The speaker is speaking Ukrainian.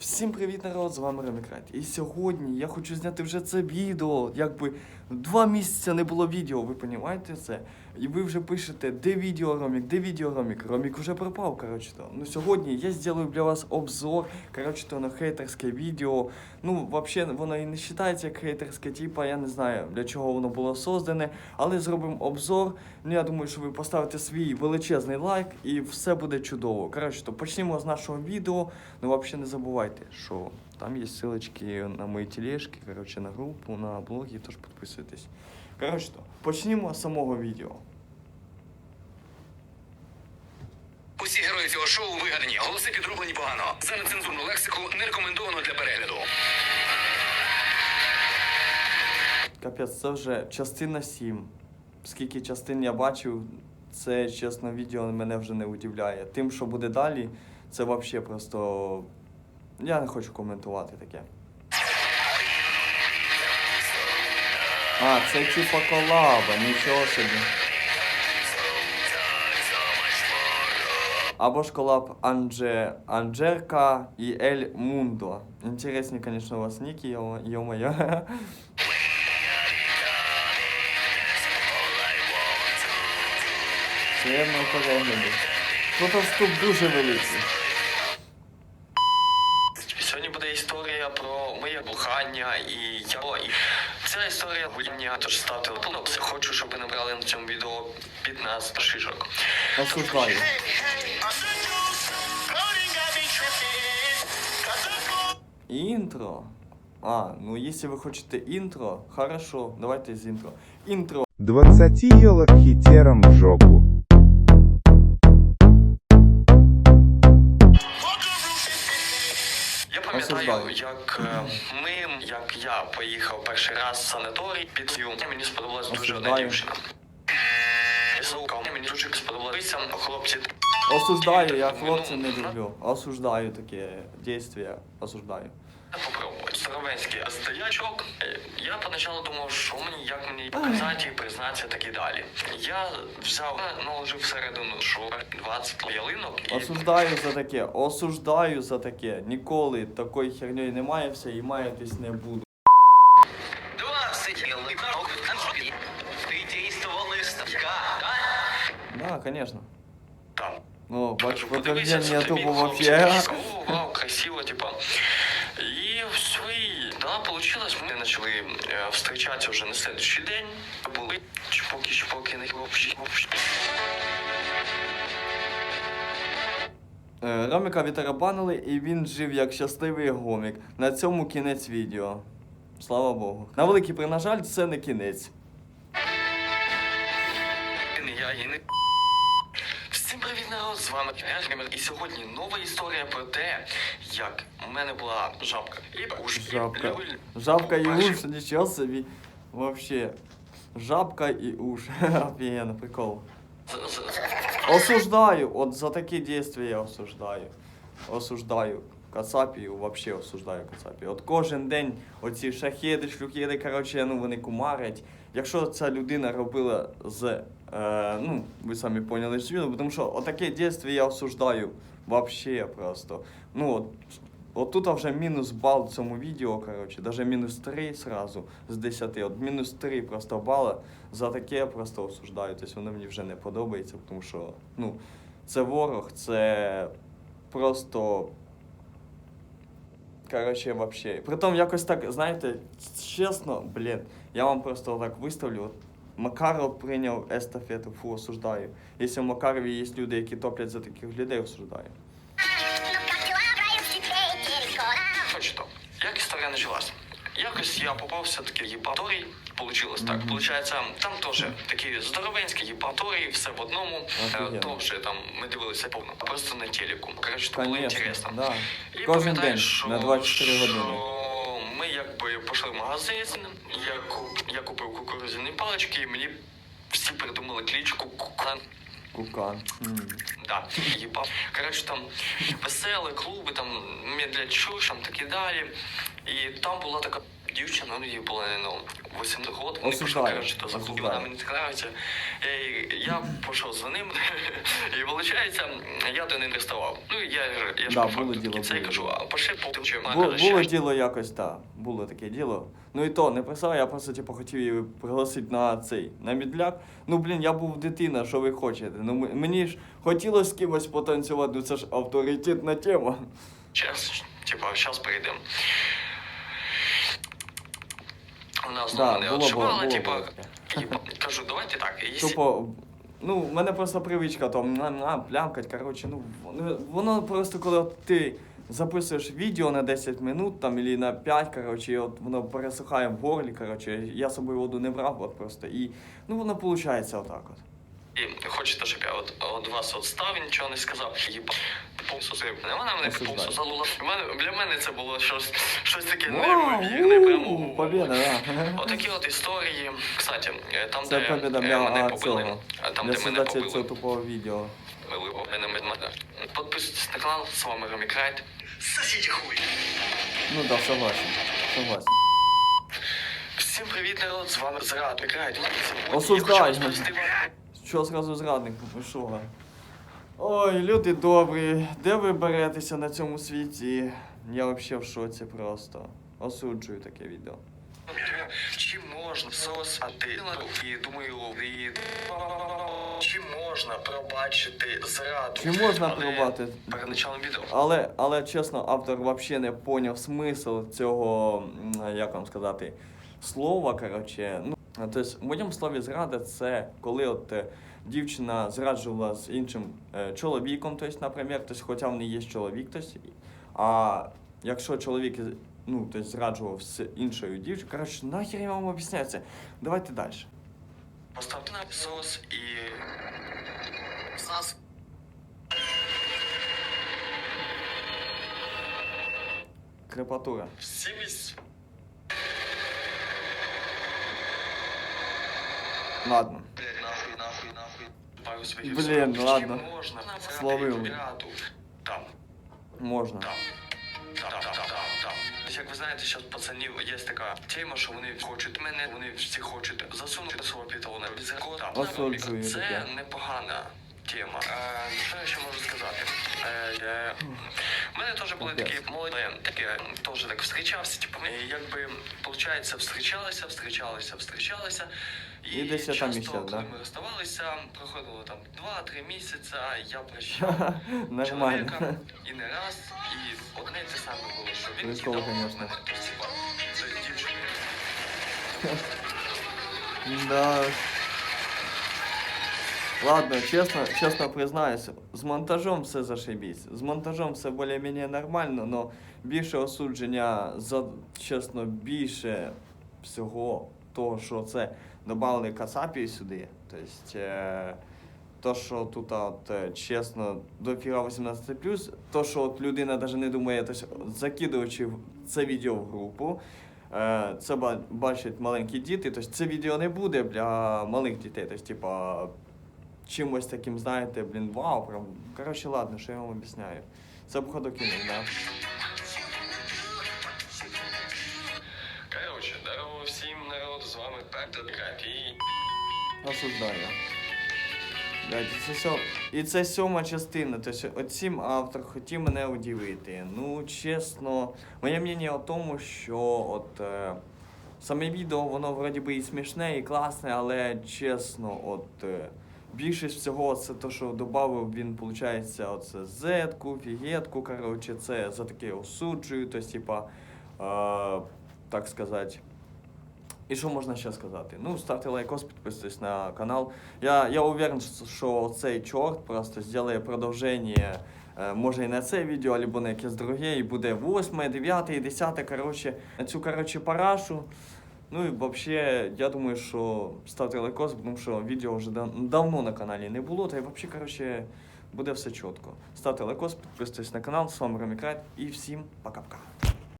Всім привіт, народ! З вами Ремікрат. І сьогодні я хочу зняти вже це відео. Якби два місяці не було відео, ви розумієте це? І ви вже пишете, де відео Ромік, де відео Ромік? Ромік уже пропав, коротше то. Ну сьогодні я зроблю для вас обзор, коротше то на хейтерське відео. Ну, взагалі, воно і не вважається як хейтерське, типа, я не знаю для чого воно було создане, але зробимо обзор. Ну, я думаю, що ви поставите свій величезний лайк і все буде чудово. Коротше, то почнемо з нашого відео. Ну, взагалі не забувайте, що там є ссылочки на мої тележки, коротше, на групу, на блоги, тож підписуйтесь. Коротше, почнімо з самого відео. Усі герої цього шоу вигадані, голоси підроблені погано. За нецензурну лексику не рекомендовано для перегляду. Капець, це вже частина 7. Скільки частин я бачив, це чесно відео мене вже не удивляє. Тим, що буде далі, це взагалі просто. Я не хочу коментувати таке. А, це типа колаба, нічого собі. Або ж колаб Анже... Анджерка і Ель Мундо. Інтересні, звісно, у вас ніки, йо- йо-моє. Приємно перегляду. Тут вступ дуже великий. Буде історія про моє бухання і я. І ця історія будівня, тож ставте лайк. Хочу, щоб ви набрали на цьому відео 15 шишок. Осуждаю. Інтро. А, ну если вы хотите интро, хорошо, давайте из интро. Интро. 20 елок хитером в жопу. Як е, ми, як я поїхав перший раз в санаторій під цю Мені сподобалась дуже одна дівчина. Мені дуже сподобалися хлопці. Осуждаю, я Ну, хлопців не ну, люблю. Осуждаю таке действия, осуждаю. Старовенський стоячок. Е, Я поначалу думав, що мені, як мені показати і признатися так і далі. Я взяв, наложив всередину, що 20 ялинок і Осуждаю за таке, осуждаю за таке. Ніколи такої херньої не маєвся і маятись не буду. 20 ялинок. Ти дійствував листка, да? Да, конечно. Там. Ну, бач, Кажу, подивися, подтверждение тупо вообще. Вау, красиво, типа. І все, і да, получилось. Ми почали е, встречатися вже на следующий день. Були чпоки, чпоки, не хлопчик. Е, Роміка відтарабанили і він жив як щасливий гомік. На цьому кінець відео. Слава Богу. На великий при, на жаль, це не кінець. Я, і не... З вами Ергемер. І сьогодні нова історія про те, як у мене була жабка. І уж Жабка. Жабка і уж, уш, нічого собі. Вообще. Жабка і уж. Офігенно, прикол. Осуждаю, от за такі дійства я осуждаю. Осуждаю. Кацапію, вообще осуждаю Кацапію. От кожен день оці шахеди, шлюхеди, коротше, ну вони кумарять. Якщо ця людина робила з, е, ну, ви самі поняли відео, тому що отаке дійство я осуждаю. Вообще просто. Ну, от, от тут вже мінус бал в цьому відео, коротше, даже мінус 3 сразу з 10. От мінус 3 просто бала за таке я просто осуждаю. Тобто воно мені вже не подобається, тому що ну, це ворог, це просто. Коротше, вообще. Притом якось так, знаєте, чесно, блін, я вам просто так виставлю. Макаров прийняв естафету, фу, осуждаю. Якщо в Макарові є люди, які топлять за таких людей, осуждаю. Хоч то, як історія почалась? Якось я попав все-таки в єпаторій, получилось так. Получається, там теж такі здоровенські єпаторії, все в одному. Е, То вже там ми дивилися повно, просто на телеку. Коротше, було інтересно. да. І Кожен пам'ятаю, день що- на 24 години. Ми якби пішли в магазин, я, я купив кукурудзяні палички, і мені всі придумали кличку Кукан. Кукан. Да, їбав. Коротше, там веселі клуби, там медлячуш, там такі далі. І там була така дівчина, ну їй було ну, 8 років, вони пішли, коротше, до закупу, вона мені так нравиться. Я, я пішов за ним, і виходить, я до неї приставав. Ну, я, ж- я ж Да, по факту діло, в кінці кажу, а пошли потім, чи вона Бу- було діло якось, так. Було таке діло. Ну і то не писав, я просто типу, хотів її пригласити на цей на мідляк. Ну блін, я був дитина, що ви хочете. Ну мені ж хотілося з кимось потанцювати, ну це ж авторитетна тема. Час, типа, зараз прийдемо. Вона Да, знову мене було, було, отшивала, було, типа, таке. і кажу, давайте так, якщо Тупо, ну, в мене просто привичка там на, на плямкать, коротше, ну, воно, воно просто коли от ти записуєш відео на 10 минут там, або на 5, коротше, і от воно пересухає в горлі, коротше, я з собою воду не брав, от просто, і, ну, воно виходить отак от. І хочете, щоб я от, от вас от став і нічого не сказав. Їба повністю зрив. Вона мене повністю залула. Для мене це було щось, щось таке неймовірне. Прямо. у, да. Отакі от історії. Кстати, е, там, де е, для мене а, побили, там, де мене побили, цього тупого відео. Підписуйтесь на канал, з вами Ромі Крайт. Сосіть хуй. Ну да, согласен, согласен. Всім привіт, народ, з вами Зрад. Крайт. Осуждаю. Що зразу зрадник? Ви що? Ой, люди добрі, де ви беретеся на цьому світі? Я взагалі в шоці просто. Осуджую таке відео. Чи можна сосати і думаю, і... чи можна пробачити зраду? Чи можна Але пробати? Перед началом відео. Але, але чесно, автор взагалі не поняв смисл цього, як вам сказати, слова. Коротше. Ну, тобто, в моєму слові зрада це коли от е, дівчина зраджувала з іншим е, чоловіком, тобто, наприклад, тобто, хоча в неї є чоловік, тобто, а якщо чоловік ну, тобто, зраджував з іншою дівчиною, коротше, нахер я вам об'ясняю це. Давайте далі. Поставте на сос і... Сос. Крепатура. Всі місць. Ладно. Блять, нахуй, нахуй, нахуй. Блін, слов. ладно. Чи можна Словив. Там. Можна. Там. Там, там, там, там. Як ви знаєте, зараз пацанів є така тема, що вони хочуть мене, вони всі хочуть засунути свого пітона. Осуджую Це таке. непогана тема. Е, що я ще можу сказати? Е, е, у мене теж були Капець. такі молоді, такі теж так встрічався. Типу, і якби, виходить, встрічалися, встрічалися, встрічалися. І десь я там часто, іще, коли да? ми розставалися, проходило там 2-3 місяці, я прощав Нормально. чоловіка і не раз, і одне те саме було, що він Прикол, кидав конечно. мене до сіба. Це дівчини. Да. Ладно, чесно, чесно признаюся, з монтажом все зашибісь. З монтажом все більш-менш нормально, але більше осудження за чесно, більше всього того, що це додали касапі сюди. Тобто, е, то, що тут от, е, чесно, до фіга 18+, то, що от людина навіть не думає, тобто, закидуючи це відео в групу, Е, Це ба- бачать маленькі діти, тобто це відео не буде для малих дітей. Тобто, типа, чимось таким, знаєте, блін, вау, прям. Коротше, ладно, що я вам об'ясняю. Це походу кінець, да. Осуждаю. Блядь, це сьо... І це сьома частина. Тобто, цим автор хотів мене удивити. Ну, чесно, моє мнення в тому, що от е, саме відео, воно вроді би і смішне, і класне, але чесно, от е, більшість всього це те, що додав він, виходить, оце зетку, фігетку, коротше, це за таке осуджую, тобто, типа, е, так сказати. І що можна ще сказати? Ну, ставте лайкос, підписуйтесь на канал. Я, я уверен, що цей чорт просто зробить продовження, е, може і на це відео, або на якесь друге, і буде 8, 9, 10, коротше, на цю, коротше, парашу. Ну і взагалі, я думаю, що ставте лайкос, тому що відео вже дав- давно на каналі не було, та й взагалі, коротше, буде все чітко. Ставте лайкос, підписуйтесь на канал, з вами Ромі Крайт, і всім пока-пока.